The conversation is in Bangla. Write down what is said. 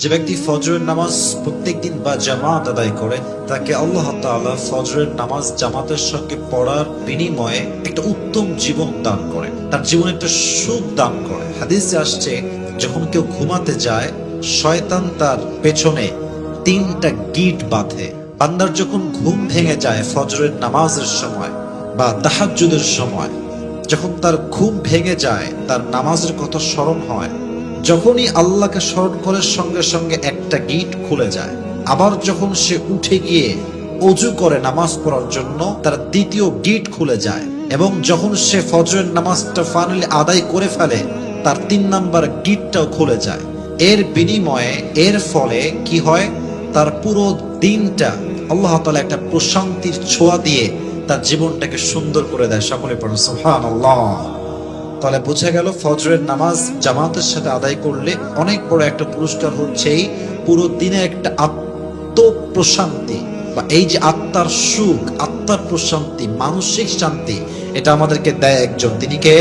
যে ব্যক্তি ফজরের নামাজ প্রত্যেকদিন বা জামাত আদায় করে, তাকে আল্লাহ তাআলা ফজরের নামাজ জামাতের সঙ্গে পড়ার বিনিময়ে একটা উত্তম জীবন দান করে। তার জীবনে একটা সুখ দান করে। হাদিসে আসছে, যখন কেউ ঘুমাতে যায়, শয়তান তার পেছনে তিনটা গিট বাঁধে। বান্দার যখন ঘুম ভেঙে যায় ফজরের নামাজের সময় বা তাহাজ্জুদের সময়, যখন তার ঘুম ভেঙে যায়, তার নামাজের কথা স্মরণ হয় যখনই আল্লাহকে স্মরণ করে সঙ্গে সঙ্গে একটা গিট খুলে যায়। আবার যখন সে উঠে গিয়ে অজু করে নামাজ পড়ার জন্য, তার দ্বিতীয় গিট খুলে যায় এবং যখন সে ফজরের নামাজটা ফাইনালি আদায় করে ফেলে, তার তিন নাম্বার গিটটাও খুলে যায়। এর বিনিময়ে, এর ফলে কি হয়? তার পুরো দিনটা আল্লাহ তাআলা একটা প্রশান্তির ছোঁয়া দিয়ে তার জীবনটাকে সুন্দর করে দেয়। সকলে পড়ুন, সুবহানাল্লাহ। তাহলে বোঝা গেল ফজরের নামাজ জামাতের সাথে আদায় করলে অনেক বড় একটা পুরস্কার হচ্ছে এই পুরো দিনে একটা আত্মপ্রশান্তি বা এই যে আত্মার সুখ, আত্মার প্রশান্তি, মানসিক শান্তি, এটা আমাদেরকে দেয় একজন। তিনি কে?